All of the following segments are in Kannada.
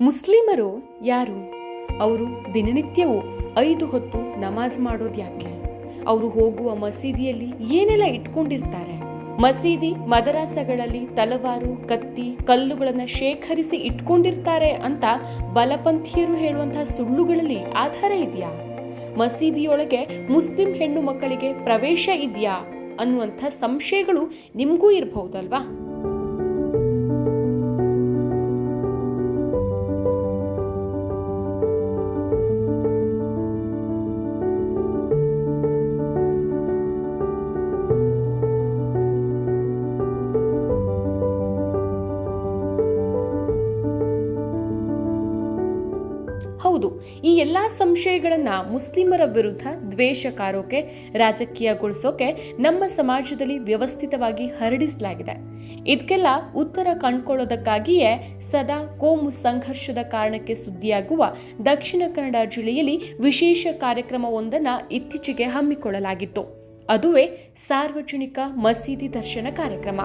ಮುಸ್ಲಿಮರು ಯಾರು? ಅವರು ದಿನನಿತ್ಯವೂ ಐದು ಹೊತ್ತು ನಮಾಜ್ ಮಾಡೋದು ಯಾಕೆ? ಅವರು ಹೋಗುವ ಮಸೀದಿಯಲ್ಲಿ ಏನೆಲ್ಲ ಇಟ್ಕೊಂಡಿರ್ತಾರೆ? ಮಸೀದಿ ಮದರಾಸಗಳಲ್ಲಿ ತಲವಾರು ಕತ್ತಿ ಕಲ್ಲುಗಳನ್ನು ಶೇಖರಿಸಿ ಇಟ್ಕೊಂಡಿರ್ತಾರೆ ಅಂತ ಬಲಪಂಥೀಯರು ಹೇಳುವಂತಹ ಸುಳ್ಳುಗಳಲ್ಲಿ ಆಧಾರ ಇದೆಯಾ? ಮಸೀದಿಯೊಳಗೆ ಮುಸ್ಲಿಂ ಹೆಣ್ಣು ಮಕ್ಕಳಿಗೆ ಪ್ರವೇಶ ಇದೆಯಾ ಅನ್ನುವಂಥ ಸಂಶಯಗಳು ನಿಮಗೂ ಇರಬಹುದಲ್ವಾ? ಹೌದು ಈ ಎಲ್ಲ ಸಂಶಯಗಳನ್ನು ಮುಸ್ಲಿಮರ ವಿರುದ್ಧ ದ್ವೇಷ ಕಾರೋಕೆ, ರಾಜಕೀಯಗೊಳಿಸೋಕೆ ನಮ್ಮ ಸಮಾಜದಲ್ಲಿ ವ್ಯವಸ್ಥಿತವಾಗಿ ಹರಡಿಸಲಾಗಿದೆ. ಇದಕ್ಕೆಲ್ಲ ಉತ್ತರ ಕಂಡುಕೊಳ್ಳೋದಕ್ಕಾಗಿಯೇ ಸದಾ ಕೋಮು ಸಂಘರ್ಷದ ಕಾರಣಕ್ಕೆ ಸುದ್ದಿಯಾಗುವ ದಕ್ಷಿಣ ಕನ್ನಡ ಜಿಲ್ಲೆಯಲ್ಲಿ ವಿಶೇಷ ಕಾರ್ಯಕ್ರಮವೊಂದನ್ನು ಇತ್ತೀಚೆಗೆ ಹಮ್ಮಿಕೊಳ್ಳಲಾಗಿತ್ತು. ಅದುವೇ ಸಾರ್ವಜನಿಕ ಮಸೀದಿ ದರ್ಶನ ಕಾರ್ಯಕ್ರಮ.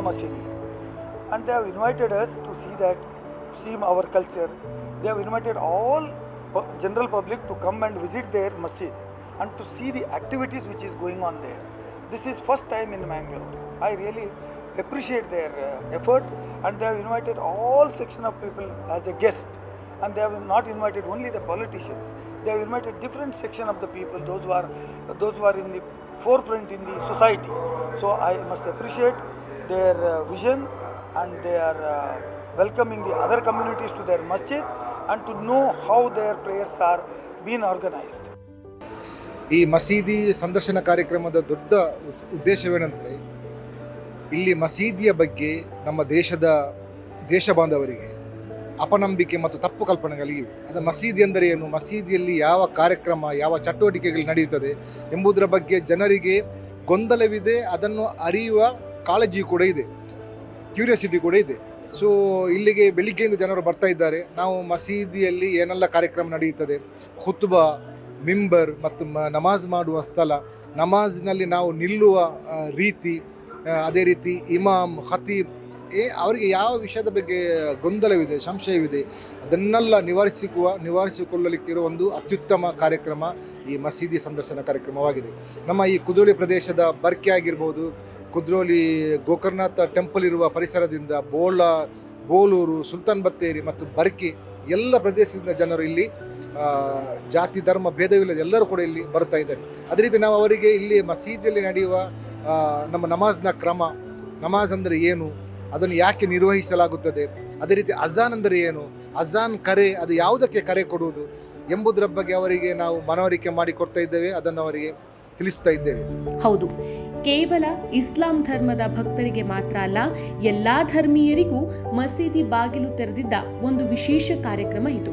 Masjid. And they have invited us to see that, see our culture. They have invited all general public to come and visit their masjid and to see the activities which is going on there. This is first time in Mangalore. I really appreciate their uh, effort and they have invited all section of people as a guest and they have not invited only the politicians they have invited different section of the people those who are those who are in the forefront in the society so i must appreciate their uh, vision and they are uh, welcoming the other communities to their masjid and to know how their prayers are being organized. ಈ ಮಸೀದಿ ಸಂದರ್ಶನ ಕಾರ್ಯಕ್ರಮದ ದೊಡ್ಡ ಉಸ್- ಉದ್ದೇಶವೇನೆಂದರೆ ಇಲ್ಲಿ ಮಸೀದಿಯ ಬಗ್ಗೆ ನಮ್ಮ ದೇಶದ ದೇಶ ಬಾಂಧವರಿಗೆ ಅಪನಂಬಿಕೆ ಮತ್ತು ತಪ್ಪು ಕಲ್ಪನೆಗಳಿವೆ ಅದು ಮಸೀದಿ ಎಂದರೆ ಏನು? ಮಸೀದಿಯಲ್ಲಿ ಯಾವ ಕಾರ್ಯಕ್ರಮ ಯಾವ ಚಟುವಟಿಕೆಗಳು ನಡೆಯುತ್ತದೆ ಎಂಬುದರ ಬಗ್ಗೆ ಜನರಿಗೆ ಗೊಂದಲವಿದೆ. ಅದನ್ನು ಅರಿಯುವ ಕಾಳಜಿ ಕೂಡ ಇದೆ ಕ್ಯೂರಿಯಾಸಿಟಿ ಕೂಡ ಇದೆ. ಸೊ ಇಲ್ಲಿಗೆ ಬೆಳಿಗ್ಗೆಯಿಂದ ಜನರು ಬರ್ತಾ ಇದ್ದಾರೆ. ನಾವು ಮಸೀದಿಯಲ್ಲಿ ಏನೆಲ್ಲ ಕಾರ್ಯಕ್ರಮ ನಡೆಯುತ್ತದೆ? ಖುತ್ಬಾ, ಮಿಂಬರ್ ಮತ್ತು ನಮಾಜ್ ಮಾಡುವ ಸ್ಥಳ. ನಮಾಜ್ನಲ್ಲಿ ನಾವು ನಿಲ್ಲುವ ರೀತಿ ಅದೇ ರೀತಿ ಇಮಾಮ್, ಖತೀಬ್, ಏ, ಅವರಿಗೆ ಯಾವ ವಿಷಯದ ಬಗ್ಗೆ ಗೊಂದಲವಿದೆ, ಸಂಶಯವಿದೆ, ಅದನ್ನೆಲ್ಲ ನಿವಾರಿಸಿಕುವ, ನಿವಾರಿಸಿಕೊಳ್ಳಲಿಕ್ಕಿರುವ ಒಂದು ಅತ್ಯುತ್ತಮ ಕಾರ್ಯಕ್ರಮ ಈ ಮಸೀದಿ ಸಂದರ್ಶನ ಕಾರ್ಯಕ್ರಮವಾಗಿದೆ. ನಮ್ಮ ಈ ಕುದುಳಿ ಪ್ರದೇಶದ ಬರ್ಕೆ ಆಗಿರ್ಬೋದು ಕುದ್ರೋಳಿ ಗೋಕರ್ನಾಥ ಟೆಂಪಲ್ ಇರುವ ಪರಿಸರದಿಂದ ಬೋಳ, ಬೋಲೂರು, ಸುಲ್ತಾನ್ ಬತ್ತೇರಿ ಮತ್ತು ಬರ್ಕಿ ಎಲ್ಲ ಪ್ರದೇಶದಿಂದ ಜನರು ಇಲ್ಲಿ ಜಾತಿ, ಧರ್ಮ, ಭೇದವಿಲ್ಲದೆ ಎಲ್ಲರೂ ಕೂಡ ಇಲ್ಲಿ ಬರ್ತಾ ಇದ್ದಾರೆ. ಅದೇ ರೀತಿ ನಾವು ಅವರಿಗೆ ಇಲ್ಲಿ ಮಸೀದಿಯಲ್ಲಿ ನಡೆಯುವ ನಮ್ಮ ನಮಾಜ್ನ ಕ್ರಮ, ನಮಾಜ್ ಅಂದರೆ ಏನು, ಅದನ್ನು ಯಾಕೆ ನಿರ್ವಹಿಸಲಾಗುತ್ತದೆ, ಅದೇ ರೀತಿ ಅಜಾನ್ ಅಂದರೆ ಏನು, ಅಜಾನ್ ಕರೆ, ಅದು ಯಾವುದಕ್ಕೆ ಕರೆ ಕೊಡುವುದು ಎಂಬುದರ ಬಗ್ಗೆ ಅವರಿಗೆ ನಾವು ಮನವರಿಕೆ ಮಾಡಿ ಕೊಡ್ತಾ ಇದ್ದೇವೆ, ಅದನ್ನು ಅವರಿಗೆ ತಿಳಿಸ್ತಾ ಇದ್ದೇವೆ. ಹೌದು. ಕೇವಲ ಇಸ್ಲಾಂ ಧರ್ಮದ ಭಕ್ತರಿಗೆ ಮಾತ್ರ ಅಲ್ಲ, ಎಲ್ಲಾ ಧರ್ಮೀಯರಿಗೂ ಮಸೀದಿ ಬಾಗಿಲು ತೆರೆದಿದ್ದ ಒಂದು ವಿಶೇಷ ಕಾರ್ಯಕ್ರಮ ಇದು.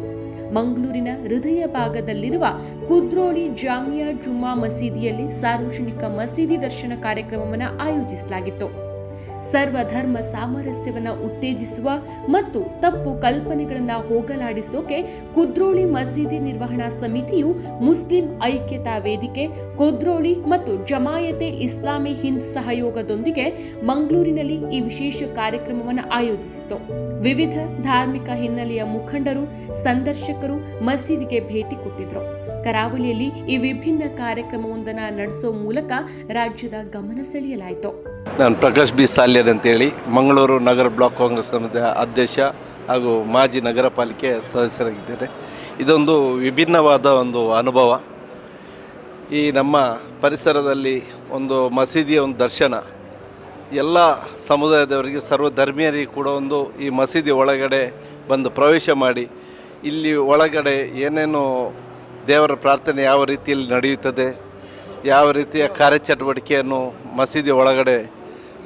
ಮಂಗಳೂರಿನ ಹೃದಯ ಭಾಗದಲ್ಲಿರುವ ಕುದ್ರೋಳಿ ಜಾಮಿಯಾ ಜುಮ್ಮಾ ಮಸೀದಿಯಲ್ಲಿ ಸಾರ್ವಜನಿಕ ಮಸೀದಿ ದರ್ಶನ ಕಾರ್ಯಕ್ರಮವನ್ನು ಆಯೋಜಿಸಲಾಗಿತ್ತು. ಸರ್ವಧರ್ಮ ಸಾಮರಸ್ಯವನ್ನು ಉತ್ತೇಜಿಸುವ ಮತ್ತು ತಪ್ಪು ಕಲ್ಪನೆಗಳನ್ನು ಹೋಗಲಾಡಿಸೋಕೆ ಕುದ್ರೋಳಿ ಮಸೀದಿ ನಿರ್ವಹಣಾ ಸಮಿತಿಯು ಮುಸ್ಲಿಂ ಐಕ್ಯತಾ ವೇದಿಕೆ, ಕುದ್ರೋಳಿ ಮತ್ತು ಜಮಾಯತೆ ಇಸ್ಲಾಮಿ ಹಿಂದ್ ಸಹಯೋಗದೊಂದಿಗೆ ಮಂಗಳೂರಿನಲ್ಲಿ ಈ ವಿಶೇಷ ಕಾರ್ಯಕ್ರಮವನ್ನು ಆಯೋಜಿಸಿತ್ತು. ವಿವಿಧ ಧಾರ್ಮಿಕ ಹಿನ್ನೆಲೆಯ ಮುಖಂಡರು, ಸಂದರ್ಶಕರು ಮಸೀದಿಗೆ ಭೇಟಿ ಕೊಟ್ಟಿದ್ರು. ಕರಾವಳಿಯಲ್ಲಿ ಈ ವಿಭಿನ್ನ ಕಾರ್ಯಕ್ರಮವೊಂದನ್ನು ನಡೆಸೋ ಮೂಲಕ ರಾಜ್ಯದ ಗಮನ ಸೆಳೆಯಲಾಯಿತು. ನಾನು ಪ್ರಕಾಶ್ ಬಿ ಸಾಲ್ಯರ್ ಅಂತೇಳಿ ಮಂಗಳೂರು ನಗರ ಬ್ಲಾಕ್ ಕಾಂಗ್ರೆಸ್ ಸಮಿತಿಯ ಅಧ್ಯಕ್ಷ ಹಾಗೂ ಮಾಜಿ ನಗರ ಪಾಲಿಕೆ ಸದಸ್ಯರಾಗಿದ್ದೇನೆ. ಇದೊಂದು ವಿಭಿನ್ನವಾದ ಒಂದು ಅನುಭವ. ಈ ನಮ್ಮ ಪರಿಸರದಲ್ಲಿ ಒಂದು ಮಸೀದಿಯ ಒಂದು ದರ್ಶನ. ಎಲ್ಲ ಸಮುದಾಯದವರಿಗೆ ಸರ್ವಧರ್ಮೀಯರಿಗೆ ಕೂಡ ಒಂದು ಈ ಮಸೀದಿ ಒಳಗಡೆ ಬಂದು ಪ್ರವೇಶ ಮಾಡಿ, ಇಲ್ಲಿ ಒಳಗಡೆ ಏನೇನು ದೇವರ ಪ್ರಾರ್ಥನೆ ಯಾವ ರೀತಿಯಲ್ಲಿ ನಡೆಯುತ್ತದೆ, ಯಾವ ರೀತಿಯ ಕಾರ್ಯಚಟುವಟಿಕೆಯನ್ನು ಮಸೀದಿ ಒಳಗಡೆ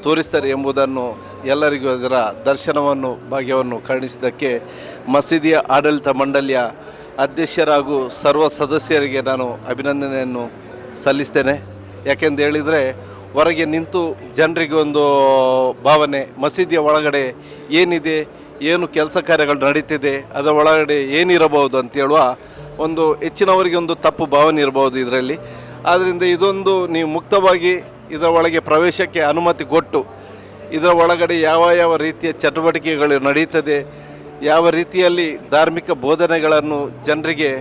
ತೋರಿಸ್ತಾರೆ ಎಂಬುದನ್ನು ಎಲ್ಲರಿಗೂ ಅದರ ದರ್ಶನವನ್ನು, ಭಾಗ್ಯವನ್ನು ಕರುಣಿಸಿದ್ದಕ್ಕೆ ಮಸೀದಿಯ ಆಡಳಿತ ಮಂಡಳಿಯ ಅಧ್ಯಕ್ಷರಾಗೂ ಸರ್ವ ಸದಸ್ಯರಿಗೆ ನಾನು ಅಭಿನಂದನೆಯನ್ನು ಸಲ್ಲಿಸ್ತೇನೆ. ಯಾಕೆಂದು ಹೇಳಿದರೆ, ಹೊರಗೆ ನಿಂತು ಜನರಿಗೆ ಒಂದು ಭಾವನೆ, ಮಸೀದಿಯ ಒಳಗಡೆ ಏನಿದೆ, ಏನು ಕೆಲಸ ಕಾರ್ಯಗಳು ನಡೀತಿದೆ, ಅದರ ಒಳಗಡೆ ಏನಿರಬಹುದು ಅಂತ ಹೇಳುವ ಒಂದು ಹೆಚ್ಚಿನವರಿಗೆ ಒಂದು ತಪ್ಪು ಭಾವನೆ ಇರಬಹುದು ಇದರಲ್ಲಿ. ಆದ್ದರಿಂದ ಇದೊಂದು ನೀವು ಮುಕ್ತವಾಗಿ ಇದರ ಒಳಗೆ ಪ್ರವೇಶಕ್ಕೆ ಅನುಮತಿ ಕೊಟ್ಟು ಇದರ ಒಳಗಡೆ ಯಾವ ಯಾವ ರೀತಿಯ ಚಟುವಟಿಕೆಗಳು ನಡೀತದೆ, ಯಾವ ರೀತಿಯಲ್ಲಿ ಧಾರ್ಮಿಕ ಬೋಧನೆಗಳನ್ನು ಜನರಿಗೆ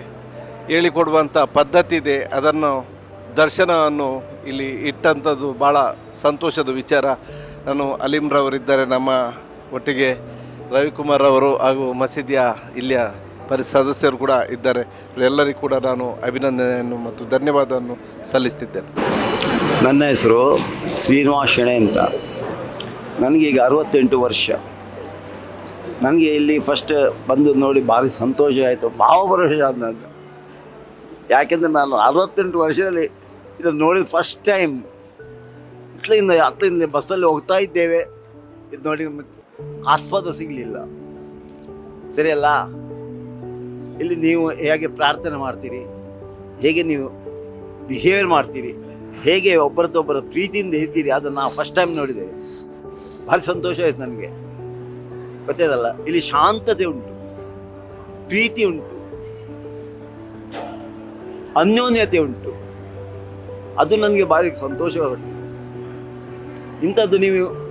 ಹೇಳಿಕೊಡುವಂಥ ಪದ್ಧತಿ ಇದೆ, ಅದನ್ನು ದರ್ಶನವನ್ನು ಇಲ್ಲಿ ಇಟ್ಟಂಥದ್ದು ಭಾಳ ಸಂತೋಷದ ವಿಚಾರ. ನಾನು ಅಲೀಮ್ರವರಿದ್ದಾರೆ ನಮ್ಮ ಒಟ್ಟಿಗೆ ರವಿಕುಮಾರ್ ಅವರು ಹಾಗೂ ಮಸೀದಿಯ ಇಲ್ಲಿಯ ಪರಿ ಸದಸ್ಯರು ಕೂಡ ಇದ್ದಾರೆ. ಎಲ್ಲರಿಗೂ ಕೂಡ ನಾನು ಅಭಿನಂದನೆಯನ್ನು ಮತ್ತು ಧನ್ಯವಾದವನ್ನು ಸಲ್ಲಿಸ್ತಿದ್ದೇನೆ ನನ್ನ ಹೆಸರು ಶ್ರೀನಿವಾಸ ಶೆಣೆ ಅಂತ ನನಗೀಗ ಅರವತ್ತೆಂಟು ವರ್ಷ. ನನಗೆ ಇಲ್ಲಿ ಫಸ್ಟ್ ಬಂದು ನೋಡಿ ಭಾರಿ ಸಂತೋಷ ಆಯಿತು. ಭಾವಪರವಶ ಆದ ನನಗೆ ಯಾಕೆಂದರೆ ನಾನು ಅರವತ್ತೆಂಟು ವರ್ಷದಲ್ಲಿ ಇದನ್ನು ನೋಡಿದ ಫಸ್ಟ್ ಟೈಮ್ ಇಟ್ಲಿಂದ ಹತ್ತಲಿಂದ ಬಸ್ಸಲ್ಲಿ ಹೋಗ್ತಾ ಇದ್ದೇವೆ. ಇದು ನೋಡಿ ನಮಗೆ ಆಸ್ಪದ ಸಿಗಲಿಲ್ಲ. ಸರಿಯಲ್ಲ ಇಲ್ಲಿ ನೀವು ಹೇಗೆ ಪ್ರಾರ್ಥನೆ ಮಾಡ್ತೀರಿ? ಹೇಗೆ ನೀವು ಬಿಹೇವಿಯರ್ ಮಾಡ್ತೀರಿ? ಹೇಗೆ ಒಬ್ಬರದೊಬ್ಬರ ಪ್ರೀತಿಯಿಂದ ಇದ್ದೀರಿ? ಅದನ್ನು ನಾವು ಫಸ್ಟ್ ಟೈಮ್ ನೋಡಿದೆ ಭಾರಿ ಸಂತೋಷ ಆಯ್ತು ನನಗೆ. ಗೊತ್ತೇದಲ್ಲ ಇಲ್ಲಿ ಶಾಂತತೆ ಉಂಟು. ಪ್ರೀತಿ ಉಂಟು. ಅನ್ಯೋನ್ಯತೆ ಉಂಟು. ಅದು ನನಗೆ ಭಾರಿ ಸಂತೋಷವಾಗುತ್ತೆ ಇಂಥದ್ದು ನೀವು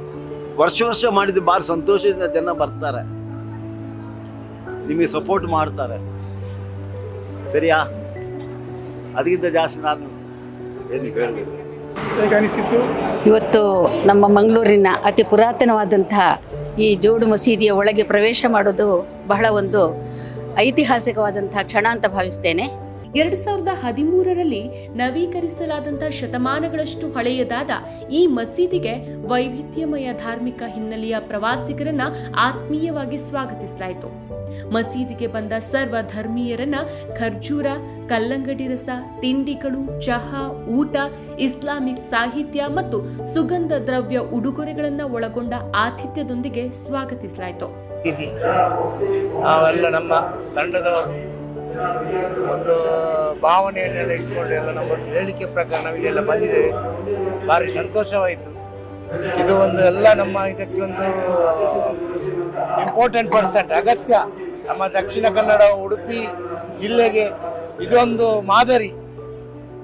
ವರ್ಷ ವರ್ಷ ಮಾಡಿದ್ದು ಭಾರಿ ಸಂತೋಷದಿಂದ ಜನ ಬರ್ತಾರೆ. ನಿಮಗೆ ಸಪೋರ್ಟ್ ಮಾಡ್ತಾರೆ. ಸರಿಯಾ? ಅದಕ್ಕಿಂತ ಜಾಸ್ತಿ ನಾನು ಇವತ್ತು ನಮ್ಮ ಮಂಗಳೂರಿನ ಅತಿ ಪುರಾತನವಾದಂತಹ ಈ ಜೋಡು ಮಸೀದಿಯ ಒಳಗೆ ಪ್ರವೇಶ ಮಾಡೋದು ಬಹಳ ಒಂದು ಐತಿಹಾಸಿಕವಾದಂತಹ ಕ್ಷಣ ಅಂತ ಭಾವಿಸ್ತೇನೆ. ಎರಡು ಸಾವಿರದ ಹದಿಮೂರರಲ್ಲಿ ನವೀಕರಿಸಲಾದಂಥ ಶತಮಾನಗಳಷ್ಟು ಹಳೆಯದಾದ ಈ ಮಸೀದಿಗೆ ವೈವಿಧ್ಯಮಯ ಧಾರ್ಮಿಕ ಹಿನ್ನೆಲೆಯ ಪ್ರವಾಸಿಗರನ್ನ ಆತ್ಮೀಯವಾಗಿ ಸ್ವಾಗತಿಸಲಾಯಿತು. ಮಸೀದಿಗೆ ಬಂದ ಸರ್ವ ಧರ್ಮೀಯರನ್ನ ಖರ್ಜೂರ, ಕಲ್ಲಂಗಡಿ ರಸ, ತಿಂಡಿಗಳು, ಚಹಾ, ಊಟ, ಇಸ್ಲಾಮಿಕ್ ಸಾಹಿತ್ಯ ಮತ್ತು ಸುಗಂಧ ದ್ರವ್ಯ ಉಡುಗೊರೆಗಳನ್ನ ಒಳಗೊಂಡ ಆತಿಥ್ಯದೊಂದಿಗೆ ಸ್ವಾಗತಿಸಲಾಯಿತು. ನಮ್ಮ ತಂಡದವರು ಒಂದು ಭಾವನೆಯನ್ನೆಲ್ಲ ಇಟ್ಕೊಂಡು ಎಲ್ಲ ನಮ್ಮ ಒಂದು ಹೇಳಿಕೆ ಪ್ರಕಾರ ನಾವು ಇಲ್ಲೆಲ್ಲ ಬಂದಿದ್ದೇವೆ. ಭಾರಿ ಸಂತೋಷವಾಯಿತು. ಇದು ಒಂದು ಎಲ್ಲ ನಮ್ಮ ಇದಕ್ಕೆ ಒಂದು ಇಂಪಾರ್ಟೆಂಟ್ ಪರ್ಸೆಂಟ್ ಅಗತ್ಯ. ನಮ್ಮ ದಕ್ಷಿಣ ಕನ್ನಡ ಉಡುಪಿ ಜಿಲ್ಲೆಗೆ ಇದೊಂದು ಮಾದರಿ.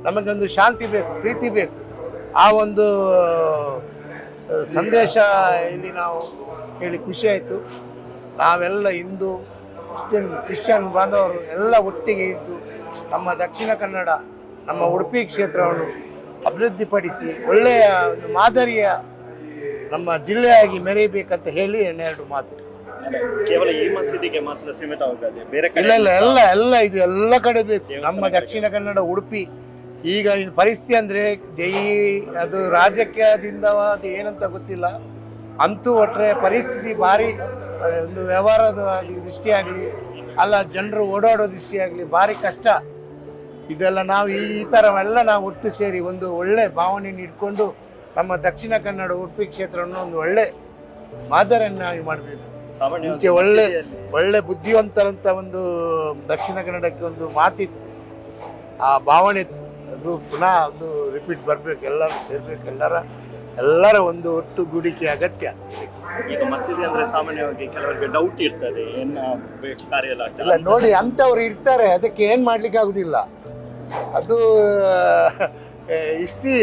ನಮಗೊಂದು ಶಾಂತಿ ಬೇಕು, ಪ್ರೀತಿ ಬೇಕು. ಆ ಒಂದು ಸಂದೇಶ ಇಲ್ಲಿ ನಾವು ಹೇಳಿ ಖುಷಿ ಆಯಿತು. ನಾವೆಲ್ಲ ಹಿಂದೂ ಕ್ರಿಶ್ಚಿಯನ್ ಕ್ರಿಶ್ಚಿಯನ್ ಬಾಂಧವರು ಎಲ್ಲ ಒಟ್ಟಿಗೆ ಇದ್ದು ನಮ್ಮ ದಕ್ಷಿಣ ಕನ್ನಡ, ನಮ್ಮ ಉಡುಪಿ ಕ್ಷೇತ್ರವನ್ನು ಅಭಿವೃದ್ಧಿಪಡಿಸಿ ಒಳ್ಳೆಯ ಒಂದು ಮಾದರಿಯ ನಮ್ಮ ಜಿಲ್ಲೆಯಾಗಿ ಮೆರೆಯಬೇಕಂತ ಹೇಳಿ ಎರಡು ಮಾತು. ಕೇವಲ ಈ ಮಸೀದಿಗೆ ಮಾತ್ರ ಸೀಮಿತವಾಗದೆ ಬೇರೆ ಕಡೆ ಇಲ್ಲ ಇಲ್ಲ ಎಲ್ಲ ಎಲ್ಲ ಇದು ಎಲ್ಲ ಕಡೆ ಬೇಕು. ನಮ್ಮ ದಕ್ಷಿಣ ಕನ್ನಡ ಉಡುಪಿ. ಈಗ ಇದು ಪರಿಸ್ಥಿತಿ ಅಂದರೆ ಜೈ ಅದು ರಾಜಕೀಯದಿಂದ ಅದು ಏನಂತ ಗೊತ್ತಿಲ್ಲ. ಅಂತೂ ಒಟ್ಟರೆ ಪರಿಸ್ಥಿತಿ ಭಾರಿ ಒಂದು ವ್ಯವಹಾರದ ಆಗಲಿ ದೃಷ್ಟಿಯಾಗಲಿ ಅಲ್ಲ ಜನರು ಓಡಾಡೋ ದೃಷ್ಟಿಯಾಗಲಿ ಭಾರಿ ಕಷ್ಟ. ಇದೆಲ್ಲ ನಾವು ಈ ಈ ಥರ ಎಲ್ಲ ನಾವು ಒಟ್ಟು ಸೇರಿ ಒಂದು ಒಳ್ಳೆ ಭಾವನೆಯನ್ನು ಇಟ್ಕೊಂಡು ನಮ್ಮ ದಕ್ಷಿಣ ಕನ್ನಡ ಉಡುಪಿ ಕ್ಷೇತ್ರವನ್ನು ಒಂದು ಒಳ್ಳೆ ಮಾದರಿಯನ್ನಾಗಿ ಮಾಡಬೇಕು. ಮುಂಚೆ ಒಳ್ಳೆ ಒಳ್ಳೆ ಬುದ್ಧಿವಂತರಂತ ಒಂದು ದಕ್ಷಿಣ ಕನ್ನಡಕ್ಕೆ ಒಂದು ಮಾತಿತ್ತು. ಆ ಭಾವನೆ ಇತ್ತು. ಅದು ಪುನಃ ಒಂದು ರಿಪೀಟ್ ಬರಬೇಕು ಎಲ್ಲರೂ ಸೇರ್ಬೇಕು ಎಲ್ಲರ ಎಲ್ಲರ ಒಂದು ಒಟ್ಟು ಗೂಡಿಕೆ ಅಗತ್ಯ. ಈಗ ಮಸೀದಿ ಅಂದ್ರೆ ಸಾಮಾನ್ಯವಾಗಿ ಕೆಲವರಿಗೆ ಡೌಟ್ ಇರ್ತದೆ ಇಲ್ಲ ನೋಡಿ ಅಂಥವ್ರು ಇರ್ತಾರೆ ಅದಕ್ಕೆ ಏನು ಮಾಡ್ಲಿಕ್ಕೆ ಆಗುದಿಲ್ಲ ಅದು ಇಷ್ಟಿ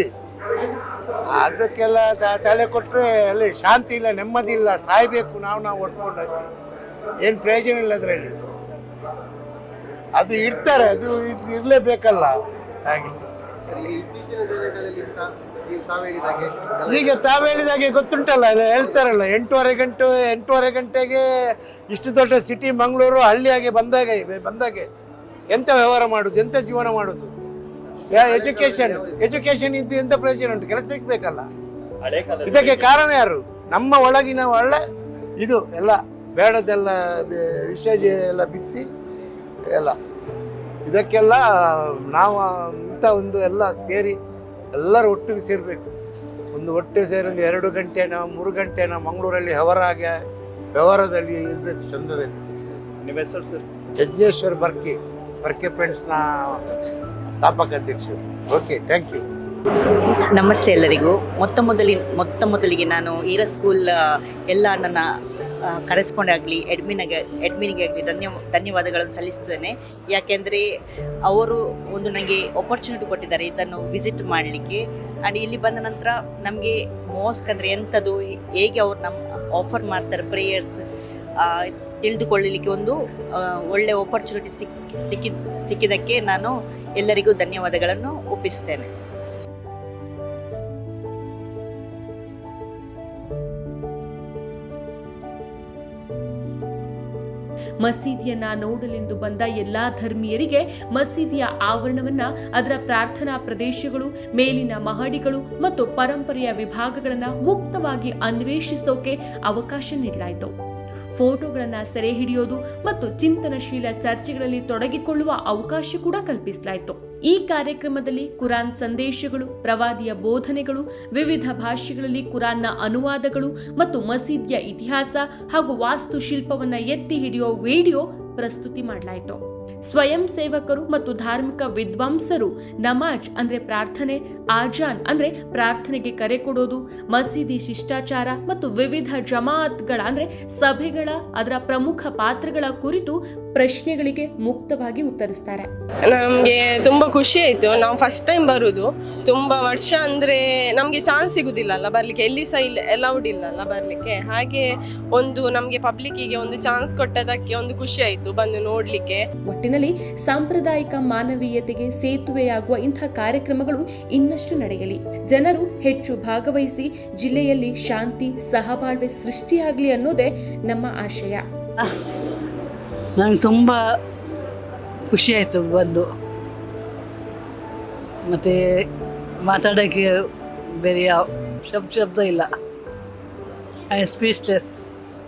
ಅದಕ್ಕೆಲ್ಲ ತಲೆ ಕೊಟ್ಟರೆ ಅಲ್ಲಿ ಶಾಂತಿ ಇಲ್ಲ ನೆಮ್ಮದಿ ಇಲ್ಲ ಸಾಯ್ಬೇಕು ನಾವು ನಾವು ಹೊಡ್ಕೊಂಡು ಅಷ್ಟೇ. ಏನು ಪ್ರಯೋಜನ ಇಲ್ಲ ಅದರಲ್ಲಿ. ಅದು ಇಡ್ತಾರೆ ಅದು ಇರ್- ಇರ್ಲೇಬೇಕಲ್ಲ. ಹಾಗೆ. ಈಗ ತಾವು ಹೇಳಿದಾಗೆ ಗೊತ್ತುಂಟಲ್ಲ ಹೇಳ್ತಾರಲ್ಲ ಎಂಟೂವರೆ ಗಂಟೆ ಎಂಟೂವರೆ ಗಂಟೆಗೆ ಇಷ್ಟು ದೊಡ್ಡ ಸಿಟಿ ಮಂಗಳೂರು ಹಳ್ಳಿಯಾಗೆ ಬಂದಾಗ ಬಂದಾಗೆ. ಎಂತ ವ್ಯವಹಾರ ಮಾಡುದು ಎಂಥ ಜೀವನ ಮಾಡುದು? ಎಜುಕೇಶನ್ ಎಜುಕೇಶನ್ ಇದ್ದು ಎಂತ ಪ್ರಯೋಜನ ಉಂಟು. ಕೆಲಸ ಸಿಗ್ಬೇಕಲ್ಲ. ಇದಕ್ಕೆ ಕಾರಣ ಯಾರು? ನಮ್ಮ ಒಳಗಿನ ಒಳ್ಳೆ ಇದು ಎಲ್ಲ ಬೇಡದೆಲ್ಲ ವಿಷಯ ಎಲ್ಲ ಬಿತ್ತಿ ಎಲ್ಲ. ಇದಕ್ಕೆಲ್ಲ ನಾವು ಇಂಥ ಒಂದು ಎಲ್ಲ ಸೇರಿ ಎಲ್ಲರೂ ಒಟ್ಟಿಗೆ ಸೇರಬೇಕು. ಒಂದು ಒಟ್ಟು ಸೇರಿ ಒಂದು ಎರಡು ಗಂಟೆನ ಮೂರು ಗಂಟೆನ ಮಂಗಳೂರಲ್ಲಿ ಹೆವರಾಗೆ ವ್ಯವಹಾರದಲ್ಲಿ ಇರಬೇಕು ಚಂದದಲ್ಲಿ. ನಿಮ್ಮ ಹೆಸರು ಸರ್? ಯಜ್ಞೇಶ್ವರ್ ಬರ್ಕಿ ಬರ್ಕಿ ಫ್ರೆಂಡ್ಸ್ನ ಸ್ಥಾಪಕ ಅಧ್ಯಕ್ಷರು. ಓಕೆ ಥ್ಯಾಂಕ್ ಯು ನಮಸ್ತೆ ಎಲ್ಲರಿಗೂ. ಮೊತ್ತ ಮೊದಲಿ ಮೊತ್ತ ಮೊದಲಿಗೆ ನಾನು ಈರ ಸ್ಕೂಲ್ ಎಲ್ಲ ನನ್ನ ಕರೆಸ್ಪಾಂಡ್ ಆಗಲಿ ಎಡ್ಮಿನಾಗೆ ಎಡ್ಮಿನಿಗೆ ಆಗಲಿ ಧನ್ಯ ಧನ್ಯವಾದಗಳನ್ನು ಸಲ್ಲಿಸುತ್ತೇನೆ. ಯಾಕೆಂದರೆ ಅವರು ಒಂದು ನನಗೆ ಆಪರ್ಚುನಿಟಿ ಕೊಟ್ಟಿದ್ದಾರೆ ಇದನ್ನು ವಿಸಿಟ್ ಮಾಡಲಿಕ್ಕೆ. ಆ್ಯಂಡ್ ಇಲ್ಲಿ ಬಂದ ನಂತರ ನಮಗೆ ಮೋಸ್ಕ್ ಅಂದರೆ ಎಂಥದ್ದು ಹೇಗೆ ಅವ್ರು ನಮ್ಮ ಆಫರ್ ಮಾಡ್ತಾರೆ ಪ್ರೇಯರ್ಸ್ ತಿಳಿದುಕೊಳ್ಳಲಿಕ್ಕೆ ಒಂದು ಒಳ್ಳೆ ಆಪರ್ಚುನಿಟಿ ಸಿಕ್, ಸಿಕ್ಕಿದ್, ಸಿಕ್ಕಿದ್ದಕ್ಕೆ ನಾನು ಎಲ್ಲರಿಗೂ ಧನ್ಯವಾದಗಳನ್ನು ಒಪ್ಪಿಸುತ್ತೇನೆ. ಮಸೀದಿಯನ್ನ ನೋಡಲೆಂದು ಬಂದ ಎಲ್ಲಾ ಧರ್ಮೀಯರಿಗೆ ಮಸೀದಿಯ ಆವರಣವನ್ನ, ಅದರ ಪ್ರಾರ್ಥನಾ ಪ್ರದೇಶಗಳು, ಮೇಲಿನ ಮಹಡಿಗಳು ಮತ್ತು ಪರಂಪರೆಯ ವಿಭಾಗಗಳನ್ನ ಮುಕ್ತವಾಗಿ ಅನ್ವೇಷಿಸೋಕೆ ಅವಕಾಶ ನೀಡಲಾಯಿತು. ಫೋಟೋಗಳನ್ನ ಸೆರೆ ಹಿಡಿಯೋದು ಮತ್ತು ಚಿಂತನಶೀಲ ಚರ್ಚೆಗಳಲ್ಲಿ ತೊಡಗಿಕೊಳ್ಳುವ ಅವಕಾಶ ಕೂಡ ಕಲ್ಪಿಸಲಾಯಿತು. ಈ ಕಾರ್ಯಕ್ರಮದಲ್ಲಿ ಕುರಾನ್ ಸಂದೇಶಗಳು, ಪ್ರವಾದಿಯ ಬೋಧನೆಗಳು, ವಿವಿಧ ಭಾಷೆಗಳಲ್ಲಿ ಕುರಾನ್ನ ಅನುವಾದಗಳು ಮತ್ತು ಮಸೀದಿಯ ಇತಿಹಾಸ ಹಾಗೂ ವಾಸ್ತುಶಿಲ್ಪವನ್ನ ಎತ್ತಿ ಹಿಡಿಯೋ ವಿಡಿಯೋ ಪ್ರಸ್ತುತಿ ಮಾಡಲಾಯಿತು. ಸ್ವಯಂ ಸೇವಕರು ಮತ್ತು ಧಾರ್ಮಿಕ ವಿದ್ವಾಂಸರು ನಮಾಜ್ ಅಂದ್ರೆ ಪ್ರಾರ್ಥನೆ ಆಜಾನ್ ಅಂದ್ರೆ ಪ್ರಾರ್ಥನೆಗೆ ಕರೆ ಕೊಡೋದು ಮಸೀದಿ ಶಿಷ್ಟಾಚಾರ ಮತ್ತು ವಿವಿಧ ಜಮಾತ್ಗಳ ಅಂದ್ರೆ ಸಭೆಗಳ ಅದರ ಪ್ರಮುಖ ಪಾತ್ರಗಳ ಕುರಿತು ಪ್ರಶ್ನೆಗಳಿಗೆ ಮುಕ್ತವಾಗಿ ಉತ್ತರಿಸ್ತಾರೆ. ನಮಗೆ ತುಂಬ ಖುಷಿ ಆಯಿತು. ನಾವು ಫಸ್ಟ್ ಟೈಮ್ ಬರೋದು. ತುಂಬ ವರ್ಷ ಅಂದರೆ ನಮಗೆ ಚಾನ್ಸ್ ಸಿಗೋದಿಲ್ಲಲ್ಲ ಬರಲಿಕ್ಕೆ. ಎಲ್ಲಿ ಸಹ ಇಲ್ಲ ಅಲೌಡ್ ಇಲ್ಲ ಅಲ್ಲ ಬರಲಿಕ್ಕೆ. ಹಾಗೆ ಒಂದು ನಮಗೆ ಪಬ್ಲಿಕ್ಕಿಗೆ ಒಂದು ಚಾನ್ಸ್ ಕೊಟ್ಟದಕ್ಕೆ ಒಂದು ಖುಷಿ ಆಯ್ತು ಬಂದು ನೋಡಲಿಕ್ಕೆ. ಒಟ್ಟಿನಲ್ಲಿ ಸಾಂಪ್ರದಾಯಿಕ ಮಾನವೀಯತೆಗೆ ಸೇತುವೆಯಾಗುವ ಇಂಥ ಕಾರ್ಯಕ್ರಮಗಳು ಇನ್ನಷ್ಟು ನಡೆಯಲಿ. ಜನರು ಹೆಚ್ಚು ಭಾಗವಹಿಸಿ ಜಿಲ್ಲೆಯಲ್ಲಿ ಶಾಂತಿ, ಸಹಬಾಳ್ವೆ ಸೃಷ್ಟಿಯಾಗಲಿ ಅನ್ನೋದೇ ನಮ್ಮ ಆಶಯ. ನಂಗೆ ತುಂಬ ಖುಷಿಯಾಯಿತು ಬಂದು. ಮತ್ತು ಮಾತಾಡೋಕ್ಕೆ ಬೇರೆ ಯಾವ ಶಬ್ದ ಶಬ್ದ ಇಲ್ಲ. I speechless